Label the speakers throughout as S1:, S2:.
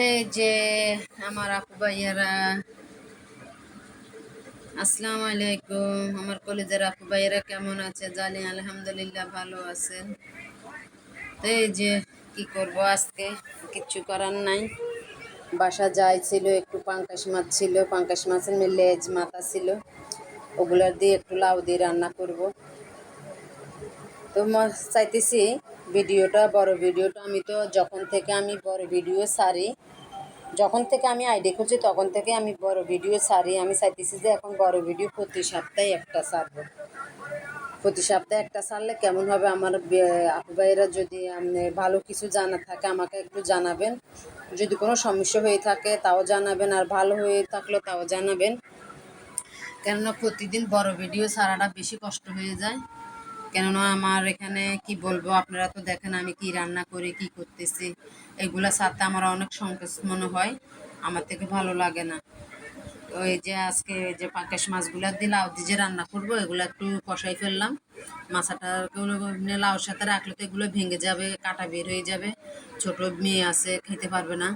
S1: এই যে আমার আপু ভাইয়ারা, আসসালামু আলাইকুম। আমার কলেজের আপু ভাইয়ারা কেমন আছে? জানি আলহামদুলিল্লাহ ভালো আছেন তো এই যে কি করব আজকে? কিচ্ছু করার নাই। বাসা যাই ছিল, একটু পাঙ্কাশ মাছ ছিল। পাঙ্কাশ মাছের লেজ মাথা ছিল। ওগুলার দিয়ে একটু লাউ দিয়ে রান্না করব। তো চাইতেছি ভিডিওটা, বড় ভিডিওটা আমি তো যখন থেকে আমি বড় ভিডিও সারি, যখন থেকে আমি আইডি খুঁজি তখন থেকে আমি বড় ভিডিও সারি। আমি চাইতেছি যে এখন বড় ভিডিও প্রতি সপ্তাহে একটা সারবো। প্রতি সপ্তাহে একটা সারলে কেমন হবে আমার আপু ভাইয়েরা যদি আপনি ভালো কিছু জানা থাকে আমাকে একটু জানাবেন। যদি কোনো সমস্যা হয়ে থাকে তাও জানাবেন, আর ভালো হয়ে থাকলেও তাও জানাবেন। কেননা প্রতিদিন বড় ভিডিও সারাটা বেশি কষ্ট হয়ে যায়। কেননা আমার এখানে কি বলব, আপনারা তো দেখেন আমি কি রান্না করি, কি করতেছি। এগুলা সাথে আমার অনেক সংকোচ মনে হয়, আমার থেকে ভালো লাগে না। এই যে আজকে যে পাঙ্কাশ মাছগুলো দিয়ে লাউ দিয়ে যে রান্না করব, এগুলো একটু কষাই ফেললাম। মাছাটা এমনি লাউর সাথে রাখলে তো এগুলো ভেঙে যাবে, কাটা বের হয়ে যাবে। ছোট মেয়ে আছে, খেতে পারবে না।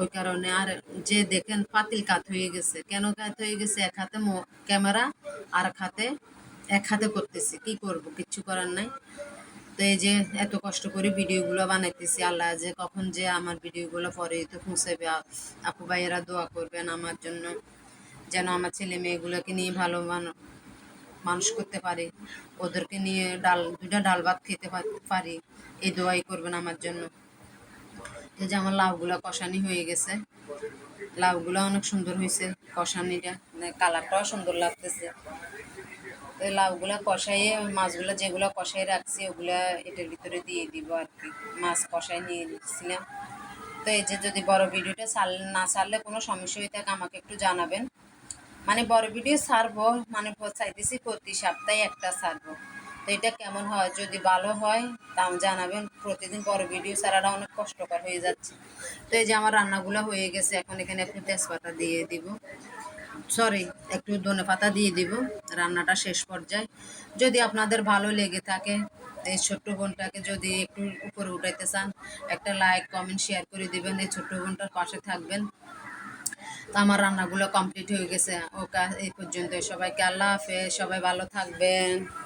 S1: ওই কারণে আর যে দেখেন পাতিল কাত হয়ে গেছে। কেন কাত হয়ে গেছে? এক হাতে ক্যামেরা, আর এক হাতে এক হাতে করতেছি, কি করব? কিচ্ছু করার নাই। তো এই যে এত কষ্ট করে ভিডিওগুলো বানাইতেছি, আল্লাহ যে কখন যে আমার ভিডিওগুলো পরে তো পৌঁছাবে আপু ভাইয়েরা দোয়া করবেন আমার জন্য, যেন আমার ছেলে মেয়েগুলোকে নিয়ে ভালো মান- মানুষ করতে পারি। ওদেরকে নিয়ে ডাল দুটা ডাল ভাত খেতে পারি। এই দোয়াই করবেন আমার জন্য। এই যে আমার লাউগুলো কষানি হয়ে গেছে। লাউগুলো অনেক সুন্দর হয়েছে কষানিটা। মানে কালারটাও সুন্দর লাগতেছে। তো লাউগুলো কষাইয়ে মাছগুলো যেগুলো কষাই রাখছি, ওগুলা এটার ভিতরে দিয়ে দিব আর কি। মাছ কষাই নিয়ে নিচ্ছিলাম। তো এই যে যদি বড় ভিডিওটা ছাড় না ছাড়লে কোনো সমস্যা হয়ে থাকে, আমাকে একটু জানাবেন। মানে বড় ভিডিও ছাড়বো মানে চাইতেছি প্রতি সপ্তাহে একটা ছাড়বো তো এটা কেমন হয়? যদি ভালো হয় তা জানাবেন। প্রতিদিন বড় ভিডিও ছাড়াটা অনেক কষ্টকর হয়ে যাচ্ছে। তো এই যে আমার রান্নাগুলো হয়ে গেছে, এখন এখানে একটু তেজপাতা দিয়ে দিব। সরি, একটু ধনে পাতা দিয়ে দিব। রান্নাটা শেষ পর্যায়ে। যদি আপনাদের ভালো লেগে থাকে, এই ছোট্ট বোনটাকে যদি একটু উপরে উঠাইতে চান, একটা লাইক কমেন্ট শেয়ার করে দিবেন। এই ছোট্ট বোনটার পাশে থাকবেন। তো আমার রান্নাগুলো কমপ্লিট হয়ে গেছে। ওকে, এই পর্যন্ত সবাইকে আল্লাহ হাফেজ। সবাই ভালো থাকবেন।